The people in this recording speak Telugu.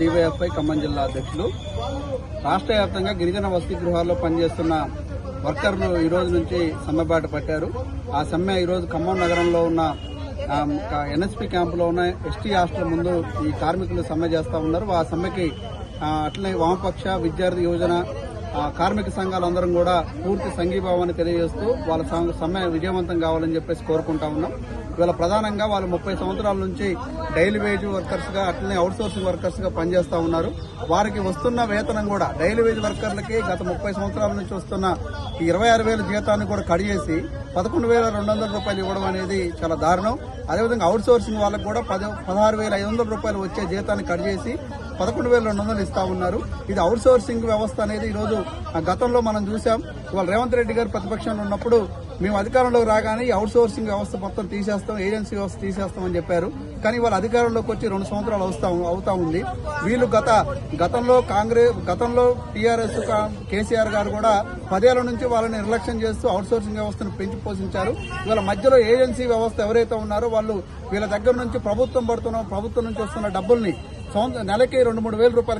డివైఎఫ్ఐ ఖమ్మం జిల్లా అధ్యక్షులు. రాష్ట్ర వ్యాప్తంగా గిరిజన వసతి గృహాల్లో పనిచేస్తున్న వర్కర్లు ఈ రోజు నుంచి సమ్మెబాట పట్టారు. ఆ సమ్మె ఈరోజు ఖమ్మం నగరంలో ఉన్న ఎన్ఎస్పి క్యాంపులో ఉన్న ఎస్టీ హాస్టల్ ముందు ఈ కార్మికులు సమ్మె చేస్తూ ఉన్నారు. ఆ సమ్మెకి అట్లనే వామపక్ష విద్యార్థి యువజన కార్మిక సంఘాలందరం కూడా పూర్తి సంఘీభావాన్ని తెలియజేస్తూ వాళ్ళ సమ్మె విజయవంతం కావాలని చెప్పేసి కోరుకుంటా ఉన్నాం. ఇవాళ ప్రధానంగా వాళ్ళు ముప్పై సంవత్సరాల నుంచి డైలీ వేజ్ వర్కర్స్గా అట్లనే అవుట్ సోర్సింగ్ పనిచేస్తూ ఉన్నారు. వారికి వస్తున్న వేతనం కూడా డైలీ వేజ్ వర్కర్లకి గత ముప్పై సంవత్సరాల నుంచి వస్తున్న ఇరవై ఆరు వేల జీతాన్ని కూడా కట్ చేసి పదకొండు వేల రెండు వందల రూపాయలు ఇవ్వడం అనేది చాలా దారుణం. అదేవిధంగా అవుట్ సోర్సింగ్ వాళ్ళకు కూడా పద పదహారు వేల ఐదు వందల రూపాయలు వచ్చే జీతాన్ని కట్ చేసి పదకొండు వేల రెండు వందలు ఇస్తా ఉన్నారు. ఇది అవుట్ సోర్సింగ్ వ్యవస్థ అనేది ఈ రోజు ఆ గతంలో మనం చూసాం ఇవాళ రేవంత్ రెడ్డి గారు ప్రతిపక్షంలో ఉన్నప్పుడు మేము అధికారంలోకి రాగానే ఈ అవుట్ సోర్సింగ్ వ్యవస్థ మొత్తం తీసేస్తాం ఏజెన్సీ వ్యవస్థ తీసేస్తామని చెప్పారు. కానీ వాళ్ళ అధికారంలోకి వచ్చి రెండు సంవత్సరాలు అవుతా అవుతా ఉంది. వీళ్ళు గత గతంలో కాంగ్రెస్ గతంలో టీఆర్ఎస్ కేసీఆర్ గారు కూడా పదేళ్ళ నుంచి వాళ్ళని నిర్లక్ష్యం చేస్తూ అవుట్ సోర్సింగ్ వ్యవస్థను పెంచి పోషించారు. ఇవాళ మధ్యలో ఏజెన్సీ వ్యవస్థ ఎవరైతే ఉన్నారో వాళ్ళు వీళ్ళ దగ్గర నుంచి ప్రభుత్వం పడుతున్న ప్రభుత్వం నుంచి వస్తున్న డబ్బుల్ని నెలకి రెండు మూడు వేల రూపాయలు